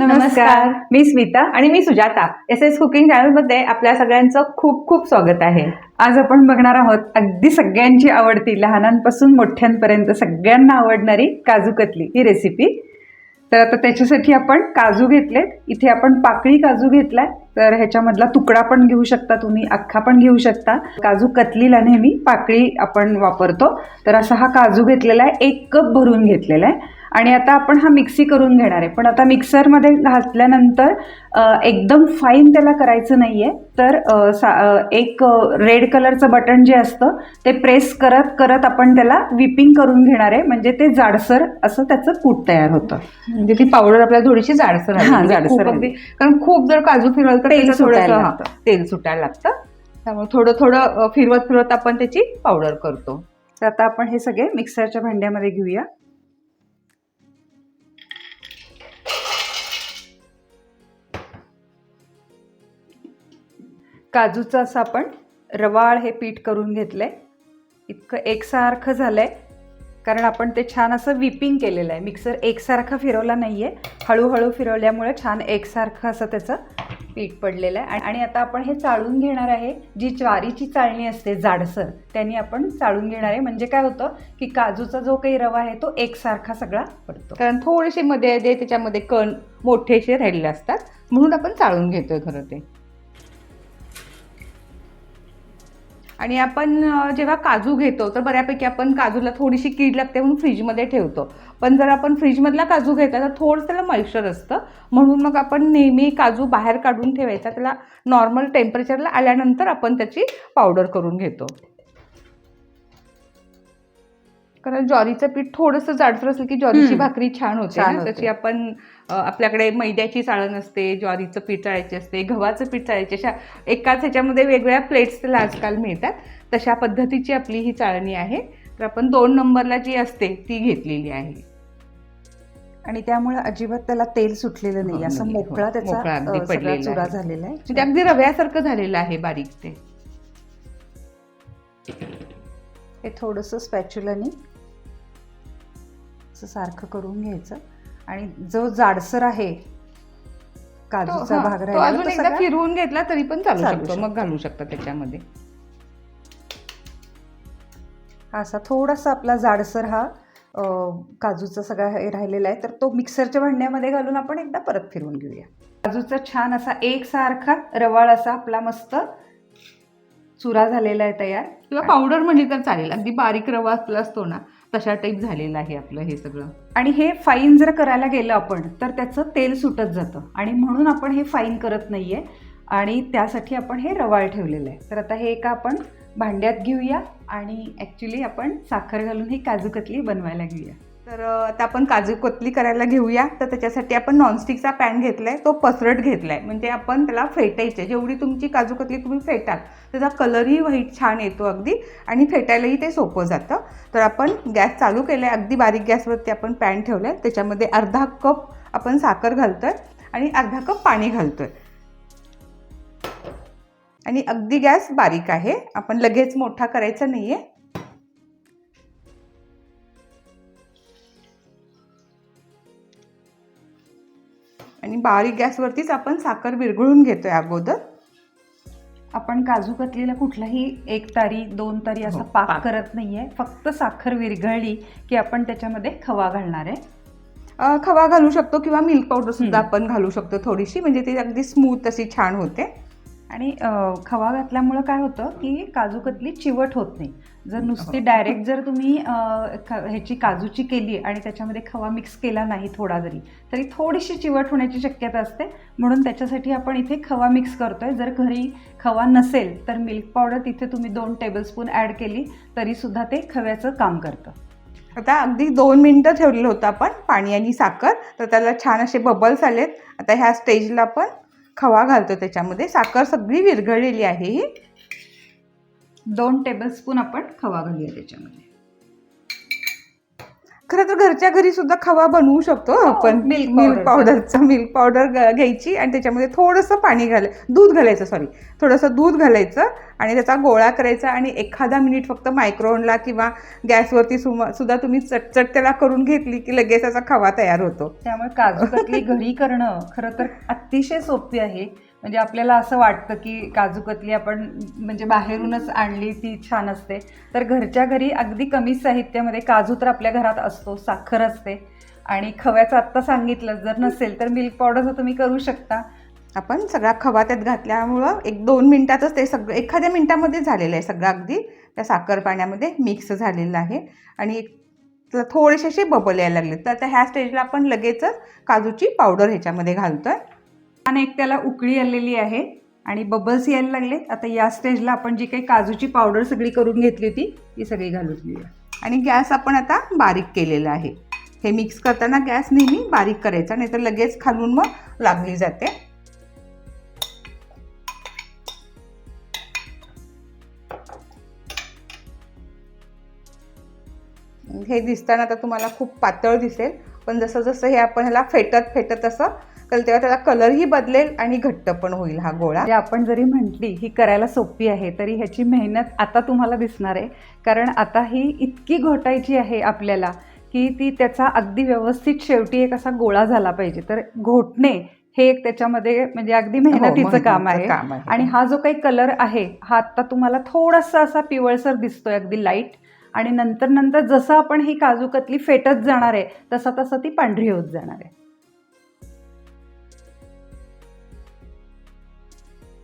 नमस्कार. मी स्मिता. आणि मी सुजाता. एस एस कुकिंग चॅनलमध्ये आपल्या सगळ्यांचं खूप खूप स्वागत आहे. आज आपण बघणार आहोत अगदी सगळ्यांची आवडती लहानांपासून मोठ्यांपर्यंत सगळ्यांना आवडणारी काजू कतली. ही रेसिपी तर आता त्याच्यासाठी आपण काजू घेतलेत. इथे आपण पाकळी काजू घेतलाय. तर ह्याच्यामधला तुकडा पण घेऊ शकता तुम्ही अख्खा पण घेऊ शकता. काजू कतलीला नेहमी पाकळी आपण वापरतो. तर असा हा काजू घेतलेला आहे. एक कप भरून घेतलेला आहे. आणि आता आपण हा मिक्सी करून घेणार आहे. पण आता मिक्सरमध्ये घातल्यानंतर एकदम फाईन त्याला करायचं नाही आहे तर सा एक रेड कलरचं बटन जे असतं ते प्रेस करत करत आपण त्याला विपिंग करून घेणार आहे. म्हणजे ते जाडसर असं त्याचं कूट तयार होतं. म्हणजे ती पावडर आपल्याला थोडीशी जाडसर. हा, म्हणजे जाडसर. अगदी कारण खूप जर काजू फिरवलं तर तेल सुटायला लागतं. तेल सुटायला लागतं. त्यामुळे थोडं थोडं फिरवत फिरवत आपण त्याची पावडर करतो. तर आता आपण हे सगळे मिक्सरच्या भांड्यामध्ये घेऊया. काजूचं असं आपण रवाळ हे पीठ करून घेतलं आहे इतकं एकसारखं झालं आहे कारण आपण ते छान असं विपिंग केलेलं आहे. मिक्सर एकसारखा फिरवला नाही आहे हळूहळू फिरवल्यामुळे छान एकसारखं असं त्याचं पीठ पडलेलं आहे. आणि- आणि आता आपण हे चाळून घेणार आहे. जी ज्वारीची चाळणी असते जाडसर त्यांनी आपण चाळून घेणार आहे. म्हणजे काय होतं की काजूचा जो काही रवा आहे तो एकसारखा सगळा पडतो. कारण थोडेसे मध्ये मध्ये त्याच्यामध्ये कण मोठेसे राहिलेले असतात. म्हणून आपण चाळून घेतोय खरं ते. आणि आपण जेव्हा काजू घेतो तर बऱ्यापैकी आपण काजूला थोडीशी कीड लागते म्हणून फ्रीजमध्ये ठेवतो. पण जर आपण फ्रीजमधला काजू घेतला तर थोडं त्याला मॉइश्चर असतं. म्हणून मग आपण नेहमी काजू बाहेर काढून ठेवायचा त्याला नॉर्मल टेम्परेचरला आल्यानंतर आपण त्याची पावडर करून घेतो. कारण ज्वारीचं पीठ थोडंसं जाडसर असलं की ज्वारीची. भाकरी छान होते छान ना होते. तशी आपण अ, आपल्याकडे मैद्याची चाळण असते ज्वारीचं पीठ चाळायची असते गव्हाचं पीठ चाळायचे अशा एकाच ह्याच्यामध्ये वेगवेगळ्या प्लेट्स त्याला आजकाल मिळतात तशा पद्धतीची आपली ही चाळणी आहे तर आपण दोन नंबरला जी असते ती घेतलेली आहे आणि त्यामुळे अजिबात त्याला तेल सुटलेलं नाही हो, असं नाही, हो. मोकळा त्याचा मोकळा अगदी अ, सगळा पडलेला चुरा आहे. झालेला म्हणजे आहे अगदी रव्यासारखं झालेलं आहे बारीक ते हे थोडंसं स्पॅच्युलानी असं सारखं करून घ्यायचं. आणि जो जाडसर आहे काजूचा तो- भाग राहिला अजून एकदा फिरवून घेतला तरी पण चालू शकतो. मग. घालू शकता त्याच्यामध्ये. असा थोडासा आपला जाडसर हा काजूचा सगळा हे राहिलेला आहे. तर तो मिक्सरच्या भांड्यामध्ये घालून आपण एकदा परत फिरवून घेऊया. काजूचा छान असा एकसारखा रवाळ असा आपला मस्त चुरा झालेला आहे तयार. किंवा पावडर म्हणली तर चालेल. अगदी बारीक रवा आपला असतो ना तशा टाईप झालेलं आहे आपलं हे सगळं. आणि हे फाईन जर करायला गेलं आपण तर त्याचं तेल सुटत जातं. आणि म्हणून आपण हे फाईन करत नाही आहे आणि त्यासाठी आपण हे रवाळ ठेवलेलं आहे. तर आता हे एका आपण भांड्यात घेऊया आणि ॲक्च्युली आपण साखर घालून ही काजू कतली बनवायला घेऊया. तर आता आपण काजू कोतली करायला घेऊया. तर त्याच्यासाठी आपण नॉनस्टिकचा पॅन घेतला आहे तो पसरट घेतला आहे म्हणजे आपण त्याला फेटायचे. जेवढी तुमची काजू कोतली तुम्ही फेटाल त्याचा कलरही व्हाईट छान येतो अगदी आणि फेटायलाही ते सोपं जातं. तर आपण गॅस चालू केला आहे अगदी बारीक गॅसवरती आपण पॅन ठेवलं आहे त्याच्यामध्ये अर्धा कप आपण साखर घालतो आहे आणि अर्धा कप पाणी घालतो आहे आणि अगदी गॅस बारीक आहे. आपण लगेच मोठा करायचा नाही आहे आणि बारीक गॅसवरतीच आपण साखर विरघळून घेतोय अगोदर. आपण काजू कतलीला कुठलाही एक तारी दोन तारी असा हो, पाक पाक. करत नाहीये. फक्त साखर विरघळली की आपण त्याच्यामध्ये खवा घालणार आहे. खवा घालू शकतो किंवा मिल्क पावडर सुद्धा. आपण घालू शकतो थोडीशी म्हणजे ती अगदी स्मूथ अशी छान होते. आणि खवा घातल्यामुळं काय होतं की काजू कतली चिवट होत नाही. जर नुसती हो. डायरेक्ट जर तुम्ही ह्याची काजूची केली आणि त्याच्यामध्ये खवा मिक्स केला नाही थोडा जरी तरी थोडीशी चिवट होण्याची शक्यता असते. म्हणून त्याच्यासाठी आपण इथे खवा मिक्स करतोय. जर घरी खवा नसेल तर मिल्क पावडर तिथे तुम्ही दोन टेबलस्पून ॲड केली तरी सुद्धा ते खव्याचं काम करतं. आता अगदी दोन मिनटं ठेवलेलं होतं आपण पाणी आणि साखर. तर त्याला छान असे बबल्स आलेत. आता ह्या स्टेजला आपण खवा घालतो त्याच्यामध्ये. साखर सगळी विरघळलेली आहे ही. दोन टेबलस्पून आपण खवा घालूया त्याच्यामध्ये. खरं तर घरच्या घरी सुद्धा खवा बनवू शकतो हो, आपण milk मिल्क powder. पावडरचं मिल्क पावडर घ्यायची आणि त्याच्यामध्ये थोडंसं पाणी घाल दूध घालायचं सॉरी थोडंसं दूध घालायचं आणि त्याचा गोळा करायचा आणि एखादा मिनिट फक्त मायक्रोवनला किंवा गॅसवरती सुद्धा तुम्ही चटचट त्याला करून घेतली की लगेच त्याचा खवा तयार होतो. त्यामुळे काजू कतली घरी करणं खरं तर अतिशय सोपी आहे. म्हणजे आपल्याला असं वाटतं की काजू कतली आपण म्हणजे बाहेरूनच आणली ती छान असते. तर घरच्या घरी अगदी कमी साहित्यामध्ये काजू तर आपल्या घरात असतो साखर असते. आणि खव्याचं आत्ता सांगितलं जर नसेल तर मिल्क पावडरचं तुम्ही करू शकता. आपण सगळा खवा त्यात घातल्यामुळं एक दोन मिनटातच ते सगळं एखाद्या मिनटामध्ये झालेलं आहे सगळं अगदी. त्या साखर पाण्यामध्ये मिक्स झालेलं आहे. आणि एक त्याला थोडेसे असे बबल यायला लागले तर आता ह्या स्टेजला आपण लगेचच काजूची पावडर ह्याच्यामध्ये घालतो आहे आणि एक त्याला उकळी आलेली आहे आणि बबल्स यायला लागले आता या स्टेजला आपण जी काही काजूची पावडर सगळी करून घेतली होती ती सगळी घालून घेऊया. आणि गॅस आपण आता बारीक केलेला आहे. हे मिक्स करताना गॅस नेहमी बारीक करायचा नाहीतर लगेच खालून मग लागली जाते. हे दिसताना आता तुम्हाला खूप पातळ दिसेल पण जसं जसं हे आपण ह्याला फेटत फेटत असं तर तेव्हा त्याचा कलरही बदलेल आणि घट्ट पण होईल हा गोळा. म्हणजे आपण जरी म्हटली ही करायला सोपी आहे तरी ह्याची मेहनत आता तुम्हाला दिसणार आहे. कारण आता ही इतकी घोटायची आहे आपल्याला की ती त्याचा अगदी व्यवस्थित शेवटी एक असा गोळा झाला पाहिजे. तर घोटणे हे एक त्याच्यामध्ये म्हणजे अगदी मेहनतीचं काम आहे. हो, काम आहे. आणि हा जो काही कलर आहे हा आत्ता तुम्हाला थोडासा असा पिवळसर दिसतोय अगदी लाइट आणि नंतर नंतर जसं आपण ही काजू कतली फेटत जाणार आहे तसा तसं ती पांढरी होत जाणार आहे.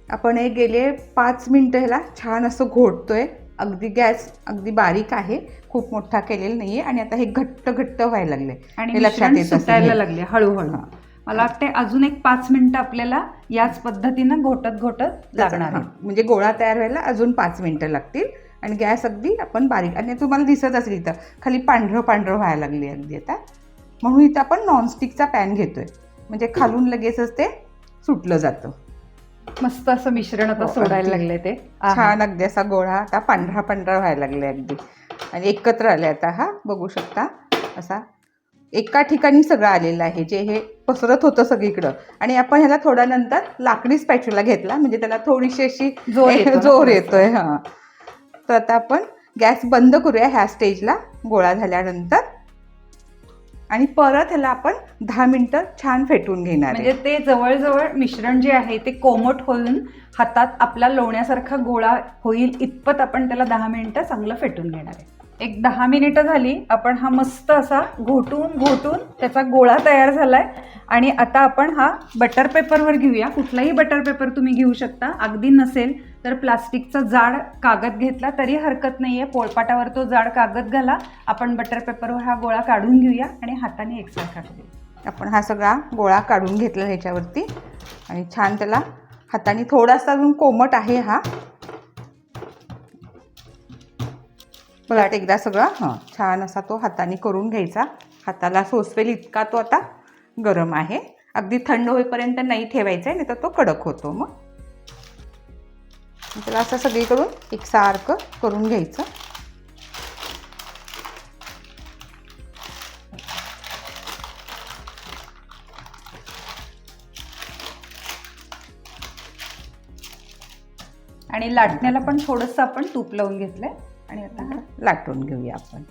आपण हे गेले पाच मिनटं ह्याला छान असं घोटतोय. अगदी गॅस अगदी बारीक आहे. खूप मोठा केलेला नाहीये आणि आता हे घट्ट घट्ट व्हायला लागले. आणि हे लक्षात येत सुटायला हे. लागले हळूहळू. हा. मला वाटते अजून एक पाच मिनिटं आपल्याला याच पद्धतीनं घोटत घोटत लागणार हा, आहे. म्हणजे गोळा तयार व्हायला अजून पाच मिनिटं लागतील आणि गॅस अगदी आपण बारीक आणि तुम्हाला दिसत असेल इथं खाली पांढरं पांढरं व्हायला लागली अगदी आता. म्हणून इथं आपण नॉनस्टिकचा पॅन घेतोय. म्हणजे खालून लगेचच ते सुटलं जातं. मस्त असं मिश्रण आता हो, सोडायला अगदी. लागले ते आहा. छान अगदी असा गोळा आता पांढरा पांढरा व्हायला लागले अगदी आणि एकत्र आले आता हा बघू शकता असा एका ठिकाणी सगळं आलेलं आहे जे हे पसरत होतं सगळीकडं आणि आपण ह्याला थोड्या नंतर लाकडी स्पॅच्युला घेतला म्हणजे त्याला थोडीशी अशी जोर येतो ना जोर थोडासा. येतोय हा तर आता आपण गॅस बंद करूया ह्या स्टेजला गोळा झाल्यानंतर आणि परत ह्याला आपण दहा मिनटं छान फेटून घेणार म्हणजे ते जवळजवळ मिश्रण जे आहे ते कोमट होऊन हातात आपला लोण्यासारखा गोळा होईल इतपत आपण त्याला दहा मिनिटं चांगलं फेटून घेणार आहे. एक दहा मिनिटं झाली. आपण हा मस्त असा घोटून घोटून त्याचा गोळा तयार झाला आहे आणि आता आपण हा बटर पेपरवर घेऊया. कुठलाही बटर पेपर तुम्ही घेऊ शकता. अगदी नसेल तर प्लास्टिकचा जाड कागद घेतला तरी हरकत नाही आहे पोळपाटावर तो जाड कागद घाला. आपण बटर पेपरवर हा गोळा काढून घेऊया आणि हाताने एकसारखा करूया. आपण हा सगळा गोळा काढून घेतला ह्याच्यावरती. आणि छान त्याला हाताने थोडासा अजून कोमट आहे हा. बघा एकदा सगळा हां छान असा तो हाताने करून घ्यायचा. हाताला सोसवेल इतका तो आता गरम आहे. अगदी थंड होईपर्यंत नाही ठेवायचा आहे नाही तर तो कडक होतो मग. त्याला असं सगळीकडून एकसारखं करून घ्यायचं. आणि लाटण्याला पण थोडंसं आपण तूप लावून घेतलं आहे आणि आता लाटून घेऊया आपण.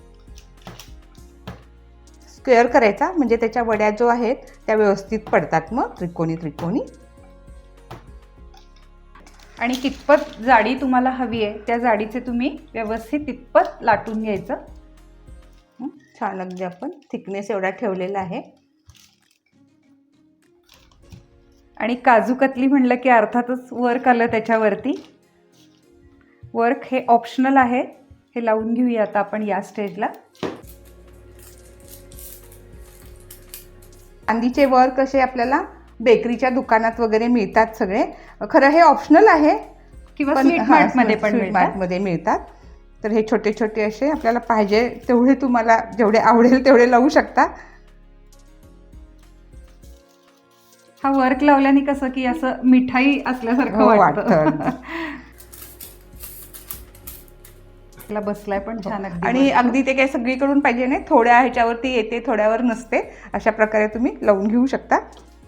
स्क्वेअर करायचा म्हणजे त्याच्या वड्या जो आहेत त्या व्यवस्थित पडतात मग त्रिकोणी त्रिकोणी. आणि कितपत जाडी तुम्हाला हवी आहे त्या जाडीचे तुम्ही व्यवस्थित तितपत लाटून घ्यायचं. छान अगदी आपण थिकनेस एवढा ठेवलेला आहे. आणि काजू कतली म्हणलं की अर्थातच वर्क आलं त्याच्यावरती. वर्क हे ऑप्शनल आहे. हे लावून घेऊया आता आपण या स्टेजला. चांदीचे वर कसे आपल्याला बेकरीच्या दुकानात वगैरे मिळतात सगळे. खरं हे ऑप्शनल आहे किंवा पण मिळतात. तर हे छोटे छोटे असे आपल्याला पाहिजे तेवढे तुम्हाला जेवढे आवडेल तेवढे लावू शकता. हा वर्क लावल्याने कसं की असं मिठाई असल्यासारखं हो, वाटतं. त्याला बसलाय पण छान अगदी आणि अगदी ते काही सगळीकडून पाहिजे नाही थोड्या ह्याच्यावरती येते थोड्यावर नसते अशा प्रकारे तुम्ही लावून घेऊ शकता.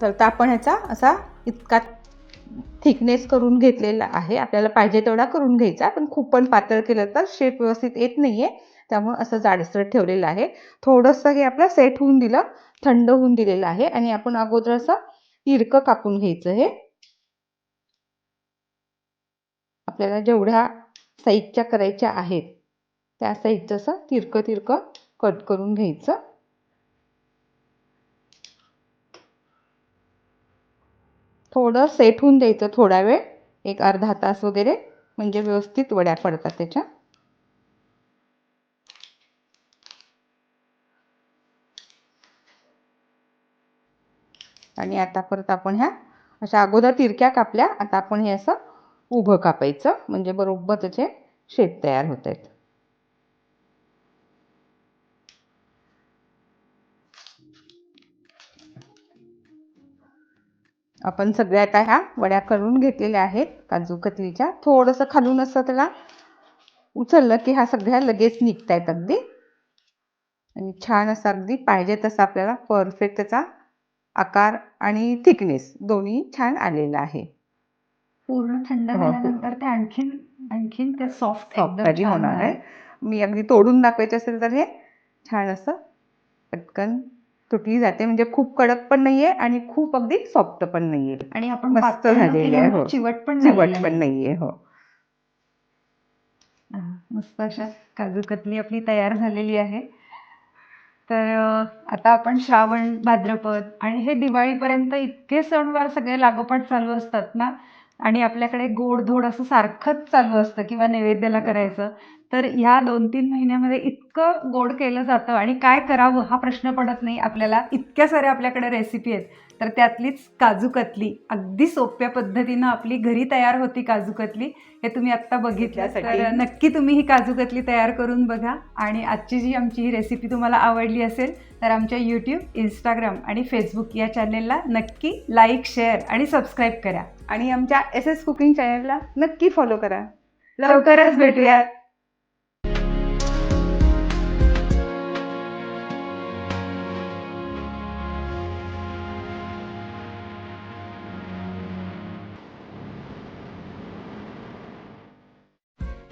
तर आता आपण ह्याचा असा इतका थिकनेस करून घेतलेला आहे. आपल्याला पाहिजे तेवढा करून घ्यायचा पण खूप पण पातळ केलं तर शेप व्यवस्थित येत नाही आहे त्यामुळं असं जाडसर ठेवलेलं आहे. थोडंसं हे आपलं सेट होऊन दिलं थंड होऊन दिलेलं आहे आणि आपण अगोदर असं तिरकं कापून घ्यायचं हे. आपल्याला जेवढ्या साईजच्या करायच्या आहेत. त्या साईजचं असं तिरकं तिरकं कट करून घ्यायचं. थोडं सेट होऊन द्यायचं थोडा वेळ. एक अर्धा तास वगैरे म्हणजे व्यवस्थित वड्या पडतात त्याच्या. आणि आता परत आपण ह्या अशा अगोदर तिरक्या कापल्या. आता आपण हे असं उभं कापायचं म्हणजे बरोबर त्याचे शेप तयार होत आहेत आपण सगळ्या आता ह्या वड्या करून घेतलेल्या आहेत काजू कतलीच्या. थोडंसं खालून असं त्याला उचललं की ह्या सगळ्या लगेच निघत आहेत अगदी. आणि छान असा अगदी पाहिजे तसा आपल्याला परफेक्ट त्याचा आकार आणि थिकनेस दोन्ही छान आलेला आहे. पूर्ण थंड हो. झाल्यानंतर ते आणखीन आणखीन ते सॉफ्ट सॉफ्ट होणार आहे. मी अगदी तोडून दाखवायचे असेल तर हे छान असं पटकन तुटली जाते. म्हणजे खूप कडक पण नाहीये आणि खूप अगदी सॉफ्ट पण नाहीये. आणि आपण मस्त झालेली आहे, हो. चिवट पण चिवट पण. नाहीये हो. हा, मस्त अशा काजू कतली आपली तयार झालेली आहे. तर आता आपण श्रावण भाद्रपद आणि हे दिवाळीपर्यंत इतके सणवार सगळे लागोपाठ चालू असतात ना आणि आपल्याकडे गोडधोड असं सारखंच चालू असतं किंवा नैवेद्याला करायचं. तर ह्या दोन तीन महिन्यामध्ये इतकं गोड केलं जातं आणि काय करावं हा प्रश्न पडत नाही. आपल्याला इतक्या साऱ्या आपल्याकडे रेसिपी आहेत. तर त्यातलीच काजू कतली. अगदी सोप्या पद्धतीनं आपली घरी तयार होती काजू कतली. हे तुम्ही आत्ता बघितलं. त्यासाठी- तर नक्की तुम्ही ही काजू कतली तयार करून बघा. आणि आजची जी आमची ही रेसिपी तुम्हाला आवडली असेल तर आमच्या यूट्यूब इंस्टाग्राम आणि फेसबुक या चॅनेलला नक्की लाईक शेअर आणि सबस्क्राईब करा. आणि आमच्या एस एस कुकिंग चॅनलला नक्की फॉलो करा. लवकरच भेटूया